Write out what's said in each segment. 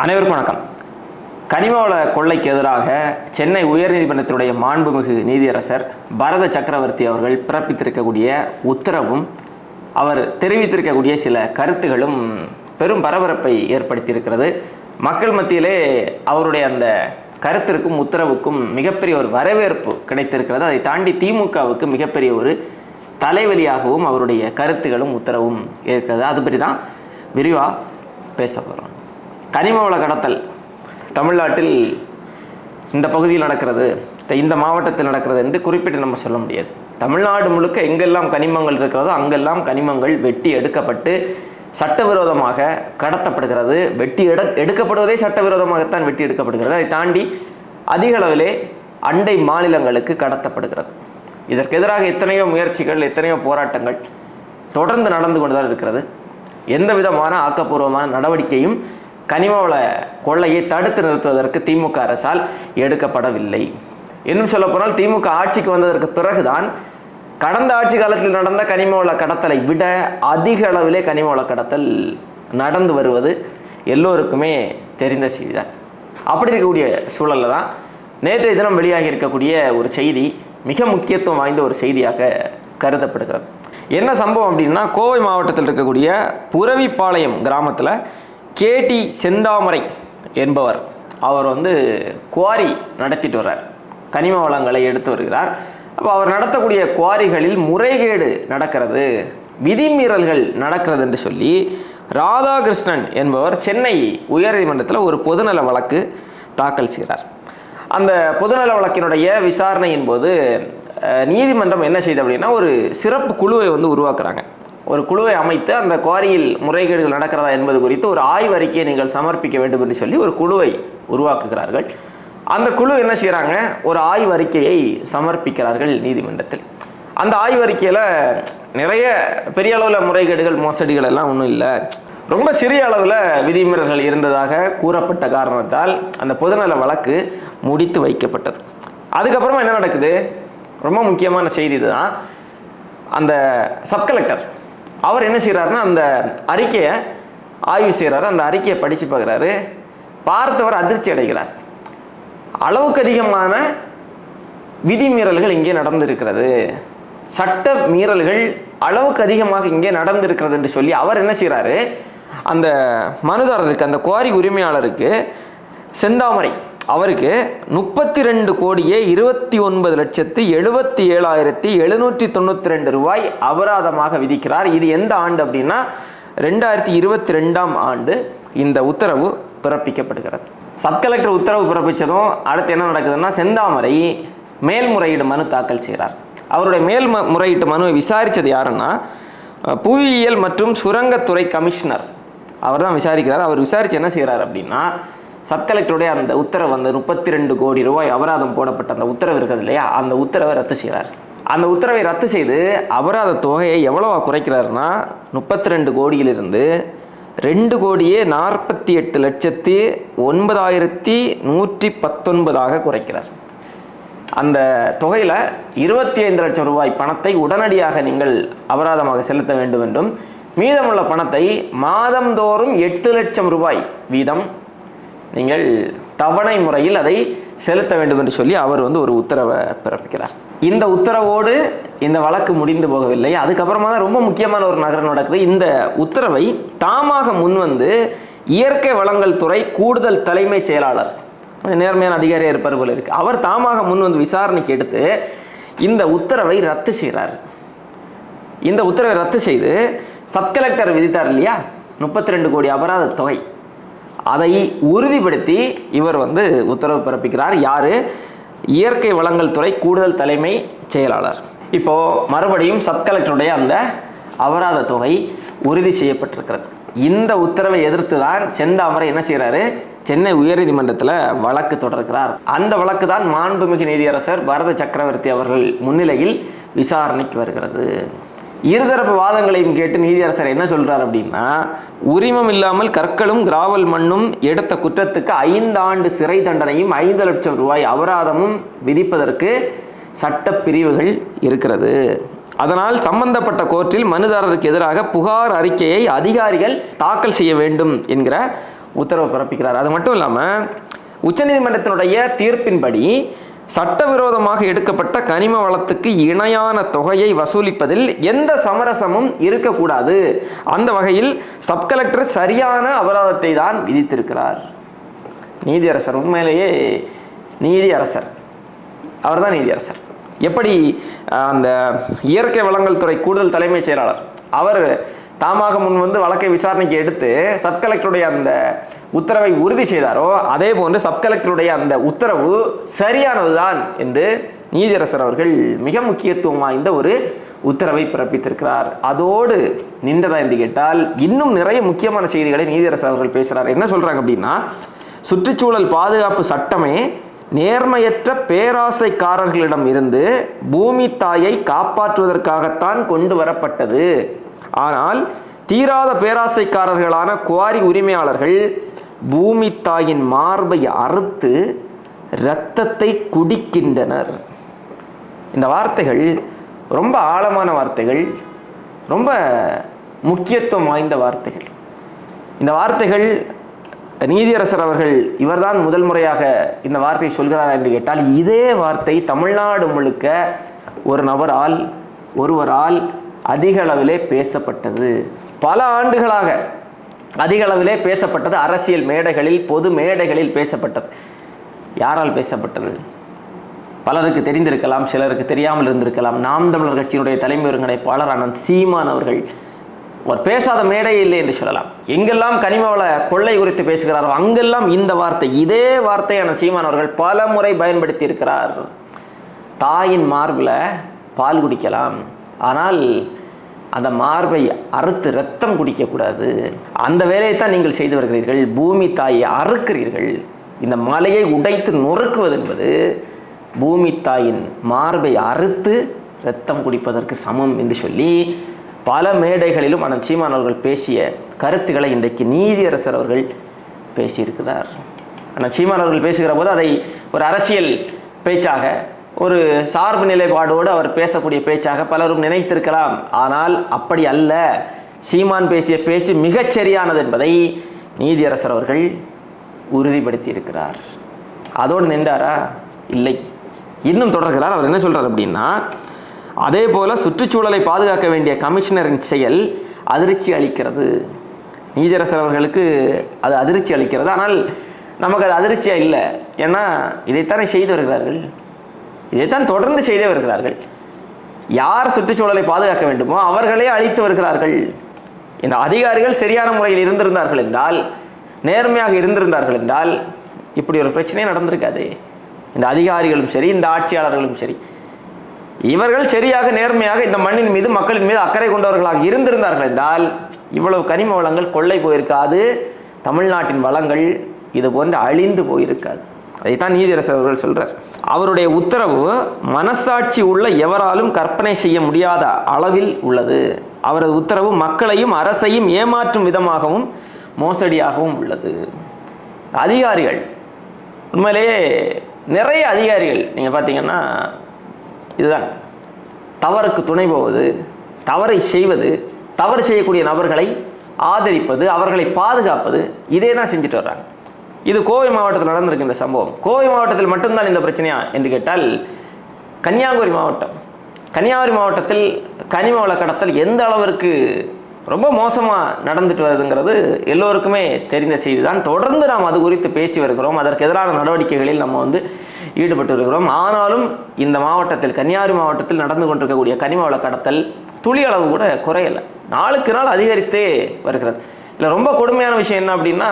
அனைவருக்கும் வணக்கம். கனிமவள கொள்ளைக்கு எதிராக சென்னை உயர்நீதிமன்றத்தினுடைய மாண்புமிகு நீதியரசர் பரத சக்கரவர்த்தி அவர்கள் பிறப்பித்திருக்கக்கூடிய உத்தரவும் அவர் தெரிவித்திருக்கக்கூடிய சில கருத்துகளும் பெரும் பரபரப்பை ஏற்படுத்தியிருக்கிறது. மக்கள் மத்தியிலே அவருடைய அந்த கருத்திற்கும் உத்தரவுக்கும் மிகப்பெரிய ஒரு வரவேற்பு கிடைத்திருக்கிறது. அதை தாண்டி திமுகவுக்கு மிகப்பெரிய ஒரு தலைவலியாகவும் அவருடைய கருத்துகளும் உத்தரவும் இருக்கிறது. அது பற்றி தான் விரிவாக பேச போகிறோம் கனிம வள கடத்தல். தமிழ்நாட்டில் இந்த பகுதியில் நடக்கிறது இந்த மாவட்டத்தில் நடக்கிறது என்று குறிப்பிட்டு நம்ம சொல்ல முடியாது. தமிழ்நாடு முழுக்க எங்கெல்லாம் கனிமங்கள் இருக்கிறதோ அங்கெல்லாம் கனிமங்கள் வெட்டி எடுக்கப்பட்டு சட்டவிரோதமாக கடத்தப்படுகிறது. வெட்டி எட எடுக்கப்படுவதே சட்டவிரோதமாகத்தான் வெட்டி எடுக்கப்படுகிறது. அதை தாண்டி அதிக அளவிலே அண்டை மாநிலங்களுக்கு கடத்தப்படுகிறது. இதற்கு எதிராக எத்தனையோ முயற்சிகள் எத்தனையோ போராட்டங்கள் தொடர்ந்து நடந்து கொண்டுதான் இருக்கிறது. எந்த விதமான ஆக்கப்பூர்வமான நடவடிக்கையும் கனிமவள கொள்ளையை தடுத்து நிறுத்துவதற்கு திமுக அரசால் எடுக்கப்படவில்லை. இன்னும் சொல்லப்போனால் திமுக ஆட்சிக்கு வந்ததற்கு பிறகுதான் கடந்த ஆட்சி காலத்தில் நடந்த கனிமவள கடத்தலை விட அதிக அளவிலே கனிமவள கடத்தல் நடந்து வருவது எல்லோருக்குமே தெரிந்த செய்திதான். அப்படி இருக்கக்கூடிய சூழலில் தான் நேற்றைய தினம் வெளியாகி இருக்கக்கூடிய ஒரு செய்தி மிக முக்கியத்துவம் வாய்ந்த ஒரு செய்தியாக கருதப்படுகிறது. என்ன சம்பவம் அப்படின்னா கோவை மாவட்டத்தில் இருக்கக்கூடிய புரவிப்பாளையம் கிராமத்தில் கேடி செந்தாமரை என்பவர் அவர் வந்து குவாரி நடத்திட்டு வர்றார். கனிம வளங்களை எடுத்து வருகிறார். அப்போ அவர் நடத்தக்கூடிய குவாரிகளில் முறைகேடு நடக்கிறது விதிமீறல்கள் நடக்கிறது என்று சொல்லி ராதாகிருஷ்ணன் என்பவர் சென்னை உயர்நீதிமன்றத்தில் ஒரு பொதுநல வழக்கு தாக்கல் செய்கிறார். அந்த பொதுநல வழக்கினுடைய விசாரணையின் போது நீதிமன்றம் என்ன செய்யுது அப்படின்னா ஒரு சிறப்பு குழுவை வந்து உருவாக்குறாங்க. ஒரு குழுவை அமைத்து அந்த குவாரியில் முறைகேடுகள் நடக்கிறதா என்பது குறித்து ஒரு ஆய்வறிக்கையை நீங்கள் சமர்ப்பிக்க வேண்டும் என்று சொல்லி ஒரு குழுவை உருவாக்குகிறார்கள். அந்த குழு என்ன செய்கிறாங்க ஒரு ஆய்வறிக்கையை சமர்ப்பிக்கிறார்கள் நீதிமன்றத்தில். அந்த ஆய்வறிக்கையில் நிறைய பெரிய அளவில் முறைகேடுகள் மோசடிகள் எல்லாம் ஒன்றும் இல்லை. ரொம்ப சிறிய அளவில் விதிமீறல்கள் இருந்ததாக கூறப்பட்ட காரணத்தால் அந்த பொதுநல வழக்கு முடித்து வைக்கப்பட்டது. அதுக்கப்புறமா என்ன நடக்குது? ரொம்ப முக்கியமான செய்தி இதுதான். அந்த சப்கலெக்டர் அவர் என்ன செய்கிறாருன்னா அந்த அறிக்கையை ஆய்வு செய்கிறாரு அந்த அறிக்கையை படித்து பார்க்குறாரு. பார்த்தவர் அதிர்ச்சி அடைகிறார். அளவுக்கு அதிகமான விதிமீறல்கள் இங்கே நடந்திருக்கிறது. சட்ட மீறல்கள் அளவுக்கு அதிகமாக இங்கே நடந்திருக்கிறது என்று சொல்லி அவர் என்ன செய்கிறாரு அந்த மனுதாரருக்கு அந்த குவாரி உரிமையாளருக்கு செந்தாமரை அவருக்கு முப்பத்தி ரெண்டு கோடியே இருபத்தி ஒன்பது லட்சத்து எழுபத்தி ஏழாயிரத்தி எழுநூற்றி தொண்ணூற்றி ரெண்டு ரூபாய் அபராதமாக விதிக்கிறார். இது எந்த ஆண்டு அப்படின்னா ரெண்டாயிரத்தி இருபத்தி ரெண்டாம் ஆண்டு இந்த உத்தரவு பிறப்பிக்கப்படுகிறது. சப் கலெக்டர் உத்தரவு பிறப்பித்ததும் அடுத்து என்ன நடக்குதுன்னா செந்தாமரை மேல்முறையீடு மனு தாக்கல் செய்கிறார். அவருடைய மேல் ம- முறையீட்டு மனுவை விசாரித்தது யாருன்னா புவியியல் மற்றும் சுரங்கத்துறை கமிஷனர். அவர் தான் விசாரிக்கிறார். அவர் விசாரித்து என்ன செய்கிறார் அப்படின்னா சப் கலெக்டருடைய அந்த உத்தரவு அந்த முப்பத்தி ரெண்டு கோடி ரூபாய் அபராதம் போடப்பட்ட அந்த உத்தரவு இருக்குது இல்லையா? அந்த உத்தரவை ரத்து செய்கிறார் அந்த உத்தரவை ரத்து செய்து அபராத தொகையை எவ்வளவா குறைக்கிறாருன்னா முப்பத்தி ரெண்டு கோடியிலிருந்து ரெண்டு கோடியே நாற்பத்தி எட்டு லட்சத்தி ஒன்பதாயிரத்தி நூற்றி பத்தொன்பதாக குறைக்கிறார். அந்த தொகையில் இருபத்தி ஐந்து லட்சம் ரூபாய் பணத்தை உடனடியாக நீங்கள் அபராதமாக செலுத்த வேண்டும் என்றும் மீதமுள்ள பணத்தை மாதந்தோறும் எட்டு லட்சம் ரூபாய் வீதம் நீங்கள் தவணை முறையில் அதை செலுத்த வேண்டும் என்று சொல்லி அவர் வந்து ஒரு உத்தரவை பிறப்பிக்கிறார். இந்த உத்தரவோடு இந்த வழக்கு முடிந்து போகவில்லை. அதுக்கப்புறமா தான் ரொம்ப முக்கியமான ஒரு நகரம் நடக்குது. இந்த உத்தரவை தாமாக முன்வந்து இயற்கை வளங்கள் துறை கூடுதல் தலைமைச் செயலாளர் நேர்மையான அதிகாரியாக இருப்பார் போல இருக்கு. அவர் தாமாக முன் வந்து விசாரணைக்கு எடுத்து இந்த உத்தரவை ரத்து செய்கிறார் இந்த உத்தரவை ரத்து செய்து சப் கலெக்டர் விதித்தார் இல்லையா? முப்பத்தி ரெண்டு கோடி அபராத தொகை. அதை உறுதிப்படுத்தி இவர் வந்து உத்தரவு பிறப்பிக்கிறார். யாரு? இயற்கை வளங்கள் துறை கூடுதல் தலைமை செயலாளர். இப்போ மறுபடியும் சப் கலெக்டருடைய அந்த அபராத தொகை உறுதி செய்யப்பட்டிருக்கிறது. இந்த உத்தரவை எதிர்த்து தான் செந்தாமரை என்ன செய்கிறாரு சென்னை உயர்நீதிமன்றத்தில் வழக்கு தொடர்கிறார். அந்த வழக்கு தான் மாண்புமிகு நீதியரசர் பரத சக்கரவர்த்தி அவர்கள் முன்னிலையில் விசாரணைக்கு வருகிறது. இருதரப்பு வாதங்களையும் கேட்டு நீதியரசர் என்ன சொல்றார் அப்படின்னா உரிமம் இல்லாமல் கற்களும் கிராவல் மண்ணும் எடுத்த குற்றத்துக்கு ஐந்து ஆண்டு சிறை தண்டனையும் ஐந்து லட்சம் ரூபாய் அபராதமும் விதிப்பதற்கு சட்ட பிரிவுகள் இருக்கிறது. அதனால் சம்பந்தப்பட்ட கோர்ட்டில் மனுதாரருக்கு எதிராக புகார் அறிக்கையை அதிகாரிகள் தாக்கல் செய்ய வேண்டும் என்கிற உத்தரவு பிறப்பிக்கிறார். அது மட்டும் இல்லாமல் உச்சநீதிமன்றத்தினுடைய தீர்ப்பின்படி சட்டவிரோதமாக எடுக்கப்பட்ட கனிம வளத்துக்கு இணையான தொகையை வசூலிப்பதில் எந்த சமரசமும் இருக்கக்கூடாது. அந்த வகையில் சப் கலெக்டர் சரியான அபராதத்தை தான் விதித்திருக்கிறார். நீதியரசர் உண்மையிலேயே நீதியரசர். அவர் அவர்தான் நீதியரசர். எப்படி அந்த இயற்கை வளங்கள் துறை கூடுதல் தலைமைச் செயலாளர் அவர் தாமாக முன் வந்து வழக்கை விசாரணைக்கு எடுத்து சப் கலெக்டருடைய அந்த உத்தரவை உறுதி செய்தாரோ அதே போன்று சப் கலெக்டருடைய அந்த உத்தரவு சரியானதுதான் என்று நீதியரசர் அவர்கள் மிக முக்கியத்துவம் வாய்ந்த ஒரு உத்தரவை பிறப்பித்திருக்கிறார். அதோடு நின்றதா என்று கேட்டால் இன்னும் நிறைய முக்கியமான செய்திகளை நீதியரசர் அவர்கள் பேசுகிறார் என்ன சொல்கிறாங்க அப்படின்னா சுற்றுச்சூழல் பாதுகாப்பு சட்டமே நேர்மையற்ற பேராசைக்காரர்களிடம் இருந்து பூமி தாயை காப்பாற்றுவதற்காகத்தான் கொண்டு வரப்பட்டது. ஆனால் தீராத பேராசைக்காரர்களான குவாரி உரிமையாளர்கள் பூமி தாயின் மார்பை அறுத்து இரத்தத்தை குடிக்கின்றனர். இந்த வார்த்தைகள் ரொம்ப ஆழமான வார்த்தைகள் ரொம்ப முக்கியத்துவம் வாய்ந்த வார்த்தைகள். இந்த வார்த்தைகள் நீதியரசர் அவர்கள் இவர்தான் முதல் முறையாக இந்த வார்த்தையை சொல்கிறார் என்று கேட்டால் இதே வார்த்தை தமிழ்நாடு முழுக்க ஒரு நபரால் ஒருவரால் அதிக அளவிலே பேசப்பட்டது. பல ஆண்டுகளாக அதிக அளவிலே பேசப்பட்டது. அரசியல் மேடைகளில் பொது மேடைகளில் பேசப்பட்டது. யாரால் பேசப்பட்டது? பலருக்கு தெரிந்திருக்கலாம் சிலருக்கு தெரியாமல் இருந்திருக்கலாம். நாம் தமிழர் கட்சியினுடைய தலைமை ஒருங்கிணைப்பாளரான சீமான் அவர்கள் அவர் பேசாத மேடையே இல்லை என்று சொல்லலாம். எங்கெல்லாம் கனிமவள கொள்ளை குறித்து பேசுகிறாரோ அங்கெல்லாம் இந்த வார்த்தை இதே வார்த்தையான சீமான் அவர்கள் பல முறை பயன்படுத்தி இருக்கிறார். தாயின் மார்பில் பால் குடிக்கலாம். ஆனால் அந்த மார்பை அறுத்து ரத்தம் குடிக்கக்கூடாது. அந்த வேலையை தான் நீங்கள் செய்து வருகிறீர்கள். பூமி தாயை அறுக்கிறீர்கள். இந்த மலையை உடைத்து நொறுக்குவது என்பது பூமி தாயின் மார்பை அறுத்து ரத்தம் குடிப்பதற்கு சமம் என்று சொல்லி பல மேடைகளிலும் அண்ணன் சீமான் அவர்கள் பேசிய கருத்துக்களை இன்றைக்கு நீதியரசர் அவர்கள் பேசியிருக்கிறார். அண்ணன் சீமான் அவர்கள் பேசுகிற போது அதை ஒரு அரசியல் பேச்சாக ஒரு சார்பு நிலைப்பாடோடு அவர் பேசக்கூடிய பேச்சாக பலரும் நினைத்திருக்கலாம். ஆனால் அப்படி அல்ல. சீமான் பேசிய பேச்சு மிகச் சரியானது என்பதை நீதியரசர் அவர்கள் உறுதிப்படுத்தி இருக்கிறார் அதோடு நின்றாரா? இல்லை. இன்னும் தொடர்கிறார். அவர் என்ன சொல்றார் அப்படின்னா அதே போல சுற்றுச்சூழலை பாதுகாக்க வேண்டிய கமிஷனரின் செயல் அதிர்ச்சி அளிக்கிறது. நீதியரசர் அவர்களுக்கு அது அதிர்ச்சி அளிக்கிறது. ஆனால் நமக்கு அது அதிர்ச்சியா இல்லை. ஏன்னா இதைத்தானே செய்து வருகிறார்கள். இதைத்தான் தொடர்ந்து செய்தே வருகிறார்கள். யார் சுற்றுச்சூழலை பாதுகாக்க வேண்டுமோ அவர்களே அழித்து வருகிறார்கள். இந்த அதிகாரிகள் சரியான முறையில் இருந்திருந்தார்கள் என்றால் நேர்மையாக இருந்திருந்தார்கள் என்றால் இப்படி ஒரு பிரச்சனையே நடந்திருக்காது. இந்த அதிகாரிகளும் சரி இந்த ஆட்சியாளர்களும் சரி இவர்கள் சரியாக நேர்மையாக இந்த மண்ணின் மீது மக்களின் மீது அக்கறை கொண்டவர்களாக இருந்திருந்தார்கள் என்றால் இவ்வளவு கனிம வளங்கள் கொள்ளை போயிருக்காது தமிழ்நாட்டின் வளங்கள் இது போன்று அழிந்து போயிருக்காது. அதைத்தான் நீதியரசர் அவர்கள் சொல்கிறார் அவருடைய உத்தரவு மனசாட்சி உள்ள எவராலும் கற்பனை செய்ய முடியாத அளவில் உள்ளது. அவரது உத்தரவு மக்களையும் அரசையும் ஏமாற்றும் விதமாகவும் மோசடியாகவும் உள்ளது. அதிகாரிகள் உண்மையிலேயே நிறைய அதிகாரிகள் நீங்கள் பார்த்தீங்கன்னா இதுதான். தவறுக்கு துணை போவது தவறை செய்வது தவறு செய்யக்கூடிய நபர்களை ஆதரிப்பது அவர்களை பாதுகாப்பது இதே தான் செஞ்சுட்டு வர்றாங்க. இது கோவை மாவட்டத்தில் நடந்திருக்கு இந்த சம்பவம். கோவை மாவட்டத்தில் மட்டும்தான் இந்த பிரச்சனையா என்று கேட்டால் கன்னியாகுமரி மாவட்டம். கன்னியாகுமரி மாவட்டத்தில் கனிம வள கடத்தல் எந்த அளவிற்கு ரொம்ப மோசமாக நடந்துட்டு வருதுங்கிறது எல்லோருக்குமே தெரிந்த செய்தி தான் தொடர்ந்து நாம் அது குறித்து பேசி வருகிறோம். அதற்கு எதிரான நடவடிக்கைகளில் நம்ம வந்து ஈடுபட்டு வருகிறோம். ஆனாலும் இந்த மாவட்டத்தில் கன்னியாகுமரி மாவட்டத்தில் நடந்து கொண்டிருக்கக்கூடிய கனிம வள கடத்தல் துளி அளவு கூட குறையலை. நாளுக்கு நாள் அதிகரித்தே வருகிறது. இல்லை ரொம்ப கொடுமையான விஷயம் என்ன அப்படின்னா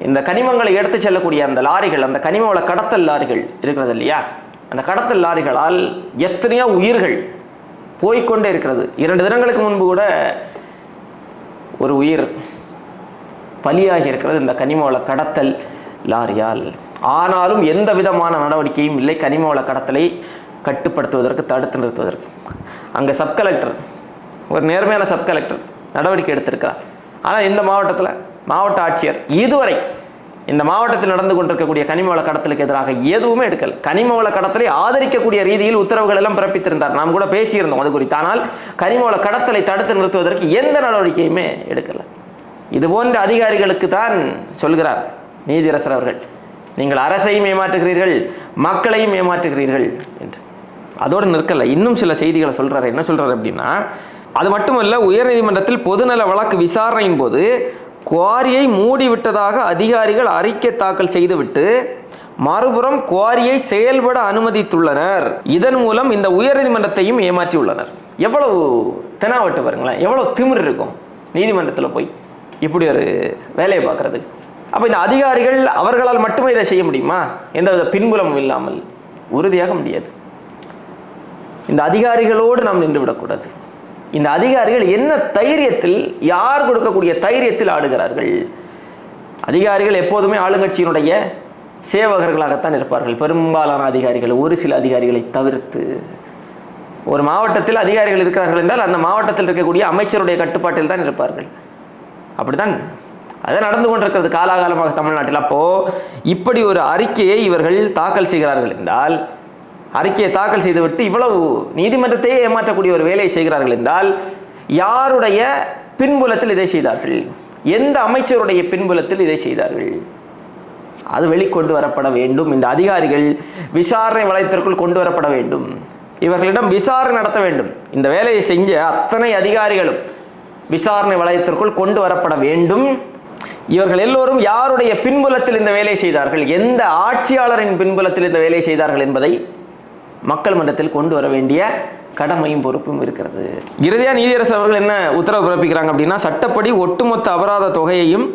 இந்த கனிமங்களை எடுத்து செல்லக்கூடிய அந்த லாரிகள் அந்த கனிம வள கடத்தல் லாரிகள் இருக்கிறது இல்லையா? அந்த கடத்தல் லாரிகளால் எத்தனையோ உயிர்கள் போய்க்கொண்டே இருக்கிறது. இரண்டு தினங்களுக்கு முன்பு கூட ஒரு உயிர் பலியாகி இருக்கிறது இந்த கனிமவள கடத்தல் லாரியால். ஆனாலும் எந்த விதமான நடவடிக்கையும் இல்லை. கனிமவள கடத்தலை கட்டுப்படுத்துவதற்கு தடுத்து நிறுத்துவதற்கு. அங்கே சப் கலெக்டர் ஒரு நேர்மையான சப் கலெக்டர் நடவடிக்கை எடுத்திருக்கிறார். ஆனால் இந்த மாவட்டத்தில் மாவட்ட ஆட்சியர் இதுவரை இந்த மாவட்டத்தில் நடந்து கொண்டிருக்கக்கூடிய கனிமவள கடத்தலுக்கு எதிராக எதுவுமே எடுக்கல. கனிமவள கடத்தலை ஆதரிக்கக்கூடிய ரீதியில் உத்தரவுகள் எல்லாம் பிறப்பித்திருந்தார். நாம் கூட பேசியிருந்தோம் அது குறித்து. ஆனால் கனிமவள கடத்தலை தடுத்து நிறுத்துவதற்கு எந்த நடவடிக்கையுமே எடுக்கல. இது போன்ற அதிகாரிகளுக்கு தான் சொல்கிறார் நீதியரசர் அவர்கள். நீங்கள் அரசையும் ஏமாற்றுகிறீர்கள் மக்களையும் ஏமாற்றுகிறீர்கள் என்று. அதோடு நிற்கல. இன்னும் சில செய்திகளை சொல்றாரு. என்ன சொல்றாரு அப்படின்னா அது மட்டுமல்ல உயர்நீதிமன்றத்தில் பொதுநல வழக்கு விசாரணையின் போது குவாரியை மூடிவிட்டதாக அதிகாரிகள் அறிக்கை தாக்கல் செய்துவிட்டு மறுபுறம் குவாரியை செயல்பட அனுமதித்துள்ளனர். இதன் மூலம் இந்த உயர்நீதிமன்றத்தையும் ஏமாற்றியுள்ளனர். எவ்வளவு தெனாவட்டு பாருங்களேன். எவ்வளோ திமிர் இருக்கும் நீதிமன்றத்தில் போய் இப்படி ஒரு வேலையை பார்க்குறது அப்போ இந்த அதிகாரிகள் அவர்களால் மட்டுமே இதை செய்ய முடியுமா? எந்தவித பின்புலமும் இல்லாமல் உறுதியாக முடியாது. இந்த அதிகாரிகளோடு நாம் நின்று விடக்கூடாது. இந்த அதிகாரிகள் என்ன தைரியத்தில் யார் கொடுக்கக்கூடிய தைரியத்தில் ஆடுகிறார்கள்? அதிகாரிகள் எப்போதுமே ஆளுங்கட்சியினுடைய சேவகர்களாகத்தான் இருப்பார்கள். பெரும்பாலான அதிகாரிகள் ஒரு சில அதிகாரிகளை தவிர்த்து. ஒரு மாவட்டத்தில் அதிகாரிகள் இருக்கிறார்கள் என்றால் அந்த மாவட்டத்தில் இருக்கக்கூடிய அமைச்சருடைய கட்டுப்பாட்டில் தான் இருப்பார்கள். அப்படித்தான் அதை நடந்து கொண்டிருக்கிறது காலாகாலமாக தமிழ்நாட்டில். அப்போது இப்படி ஒரு அறிக்கையை இவர்கள் தாக்கல் செய்கிறார்கள் என்றால் அறிக்கையை தாக்கல் செய்துவிட்டு இவ்வளவு நீதிமன்றத்தையே ஏமாற்றக்கூடிய ஒரு வேலையை செய்கிறார்கள் என்றால் யாருடைய பின்புலத்தில் இதை செய்தார்கள்? எந்த அமைச்சருடைய பின்புலத்தில் இதை செய்தார்கள்? அது வெளிக்கொண்டு வரப்பட வேண்டும். இந்த அதிகாரிகள் விசாரணை வளையத்திற்குள் கொண்டு வரப்பட வேண்டும். இவர்களிடம் விசாரணை நடத்த வேண்டும். இந்த வேலையை செஞ்ச அத்தனை அதிகாரிகளும் விசாரணை வளையத்திற்குள் கொண்டு வரப்பட வேண்டும். இவர்கள் எல்லோரும் யாருடைய பின்புலத்தில் இந்த வேலை செய்தார்கள்? எந்த ஆட்சியாளரின் பின்புலத்தில் இந்த வேலை செய்தார்கள் என்பதை மக்கள் மன்றத்தில் கொண்டு வர வேண்டிய கடமையும் பொறுப்பும் இருக்கிறது. இறுதியாக நீதியரசர் அவர்கள் என்ன உத்தரவு பிறப்பிக்கிறாங்க அப்படின்னா சட்டப்படி ஒட்டுமொத்த அபராத தொகையையும்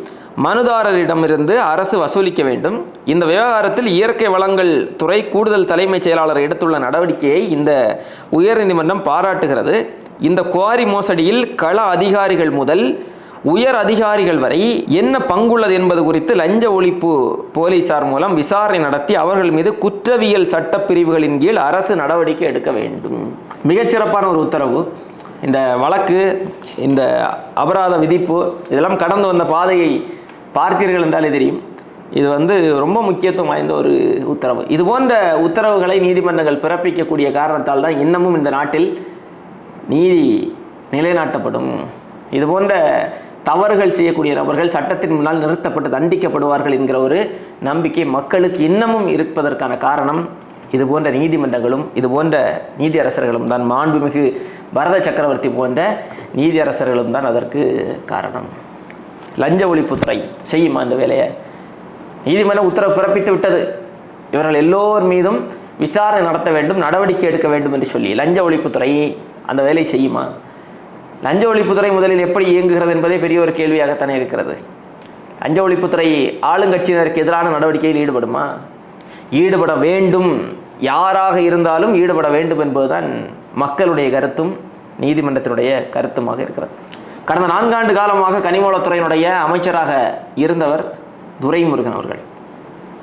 மனுதாரரிடமிருந்து அரசு வசூலிக்க வேண்டும். இந்த விவகாரத்தில் இயற்கை வளங்கள் துறை கூடுதல் தலைமைச் செயலாளர் எடுத்துள்ள நடவடிக்கையை இந்த உயர்நீதிமன்றம் பாராட்டுகிறது. இந்த குவாரி மோசடியில் கள அதிகாரிகள் முதல் உயர் அதிகாரிகள் வரை என்ன பங்குள்ளது என்பது குறித்து லஞ்ச ஒழிப்பு போலீசார் மூலம் விசாரணை நடத்தி அவர்கள் மீது குற்றவியல் சட்டப்பிரிவுகளின் கீழ் அரசு நடவடிக்கை எடுக்க வேண்டும். மிகச்சிறப்பான ஒரு உத்தரவு. இந்த வழக்கு இந்த அபராத விதிப்பு இதெல்லாம் கடந்து வந்த பாதையை பார்த்தீர்கள் என்றாலே தெரியும். இது வந்து ரொம்ப முக்கியத்துவம் வாய்ந்த ஒரு உத்தரவு. இது போன்ற உத்தரவுகளை நீதிமன்றங்கள் பிறப்பிக்கக்கூடிய காரணத்தால் தான் இன்னமும் இந்த நாட்டில் நீதி நிலைநாட்டப்படும். இது போன்ற தவறுகள் செய்யக்கூடிய நபர்கள் சட்டத்தின் முன்னால் நிறுத்தப்பட்டு தண்டிக்கப்படுவார்கள் என்கிற ஒரு நம்பிக்கை மக்களுக்கு இன்னமும் இருப்பதற்கான காரணம் இது போன்ற நீதிமன்றங்களும் இது போன்ற நீதியரசர்களும் தான். மாண்புமிகு பரத சக்கரவர்த்தி போன்ற நீதியரசர்களும் தான் அதற்கு காரணம். லஞ்ச ஒழிப்புத்துறை செய்யுமா இந்த வேலையை? நீதிமன்றம் உத்தரவு பிறப்பித்து விட்டது. இவர்கள் எல்லோர் மீதும் விசாரணை நடத்த வேண்டும் நடவடிக்கை எடுக்க வேண்டும் என்று சொல்லி லஞ்ச ஒழிப்புத்துறை அந்த வேலை செய்யுமா? லஞ்ச ஒழிப்புத்துறை முதலில் எப்படி இயங்குகிறது என்பதே பெரிய ஒரு கேள்வியாகத்தானே இருக்கிறது. லஞ்ச ஒழிப்புத்துறை ஆளுங்கட்சியினருக்கு எதிரான நடவடிக்கையில் ஈடுபடுமா? ஈடுபட வேண்டும். யாராக இருந்தாலும் ஈடுபட வேண்டும் என்பதுதான் மக்களுடைய கருத்தும் நீதிமன்றத்தினுடைய கருத்துமாக இருக்கிறது. கடந்த நான்காண்டு காலமாக கனிமூலத்துறையினுடைய அமைச்சராக இருந்தவர் துரைமுருகன் அவர்கள்.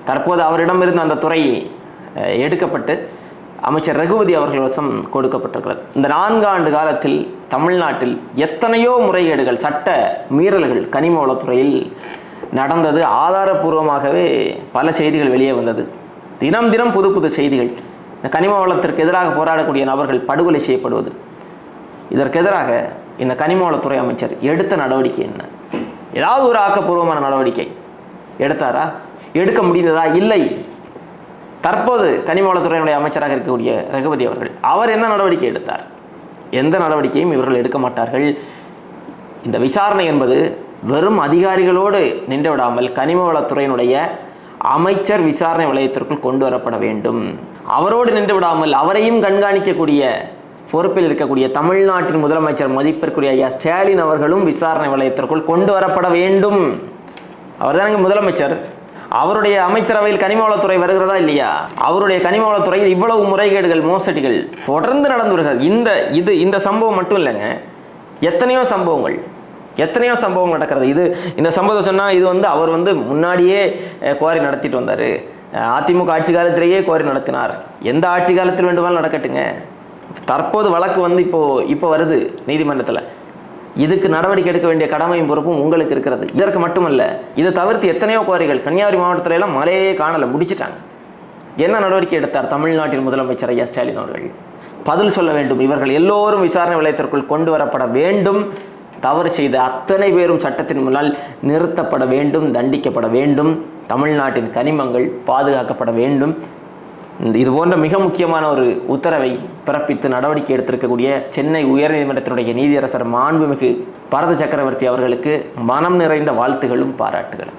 தற்போது அவரிடம் இருந்த அந்த துறை எடுக்கப்பட்டு அமைச்சர் ரகுபதி அவர்கள் வசம் கொடுக்கப்பட்டிருக்கிறது. இந்த நான்கு ஆண்டு காலத்தில் தமிழ்நாட்டில் எத்தனையோ முறைகேடுகள் சட்ட மீறல்கள் கனிம வளத்துறையில் நடந்தது. ஆதாரபூர்வமாகவே பல செய்திகள் வெளியே வந்தது. தினம் தினம் புது புது செய்திகள். இந்த கனிம வளத்திற்கு எதிராக போராடக்கூடிய நபர்கள் படுகொலை செய்யப்படுவது. இதற்கு எதிராக இந்த கனிம வளத்துறை அமைச்சர் எடுத்த நடவடிக்கை என்ன? ஏதாவது ஒரு ஆக்கப்பூர்வமான நடவடிக்கை எடுத்தாரா? எடுக்க முடிந்ததா? இல்லை. தற்போது கனிமவளத்துறையினுடைய அமைச்சராக இருக்கக்கூடிய ரகுபதி அவர்கள் அவர் என்ன நடவடிக்கை எடுத்தார்? எந்த நடவடிக்கையும் இவர்கள் எடுக்க மாட்டார்கள். இந்த விசாரணை என்பது வெறும் அதிகாரிகளோடு நின்று விடாமல் கனிமவளத்துறையினுடைய அமைச்சர் விசாரணை வளையத்திற்குள் கொண்டு வரப்பட வேண்டும். அவரோடு நின்று விடாமல் அவரையும் கண்காணிக்கக்கூடிய பொறுப்பில் இருக்கக்கூடிய தமிழ்நாட்டின் முதலமைச்சர் மதிப்பிற்குரிய ஐயா ஸ்டாலின் அவர்களும் விசாரணை வளையத்திற்குள் கொண்டு வரப்பட வேண்டும். அவர் முதலமைச்சர். அவருடைய அமைச்சரவையில் கனிமவளத்துறை வருகிறதா இல்லையா? அவருடைய கனிமவளத்துறையில் இவ்வளவு முறைகேடுகள் மோசடிகள் தொடர்ந்து நடந்து வருகிறது. இந்த இது இந்த சம்பவம் மட்டும் இல்லைங்க. எத்தனையோ சம்பவங்கள் எத்தனையோ சம்பவம் நடக்கிறது. இது இந்த சம்பவத்தை சொன்னால் இது வந்து அவர் வந்து முன்னாடியே குவாரி நடத்திட்டு வந்தார். அதிமுக ஆட்சி காலத்திலேயே குவாரி நடத்தினார். எந்த ஆட்சி காலத்தில் வேண்டுமானாலும் நடக்கட்டுங்க. தற்போது வழக்கு வந்து இப்போது இப்போ வருது நீதிமன்றத்தில். இதுக்கு நடவடிக்கை எடுக்க வேண்டிய கடமையும் பொறுப்பும் உங்களுக்கு இருக்கிறது. இதற்கு மட்டுமல்ல இதை தவிர்த்து எத்தனையோ குவாரிகள் கன்னியாகுமரி மாவட்டத்தில எல்லாம் மழையே காணலை முடிச்சிட்டாங்க. என்ன நடவடிக்கை எடுத்தார் தமிழ்நாட்டின் முதலமைச்சர் ஐயா ஸ்டாலின் அவர்கள்? பதில் சொல்ல வேண்டும். இவர்கள் எல்லோரும் விசாரணை வளையத்திற்குள் கொண்டு வரப்பட வேண்டும். தவறு செய்த அத்தனை பேரும் சட்டத்தின் முன்னால் நிறுத்தப்பட வேண்டும் தண்டிக்கப்பட வேண்டும். தமிழ்நாட்டின் கனிமங்கள் பாதுகாக்கப்பட வேண்டும். இது போன்ற மிக முக்கியமான ஒரு உத்தரவை பிறப்பித்து நடவடிக்கை எடுத்திருக்கக்கூடிய சென்னை உயர்நீதிமன்றத்தினுடைய நீதியரசர் மாண்புமிகு பரத சக்கரவர்த்தி அவர்களுக்கு மனம் நிறைந்த வாழ்த்துகளும் பாராட்டுகளும்.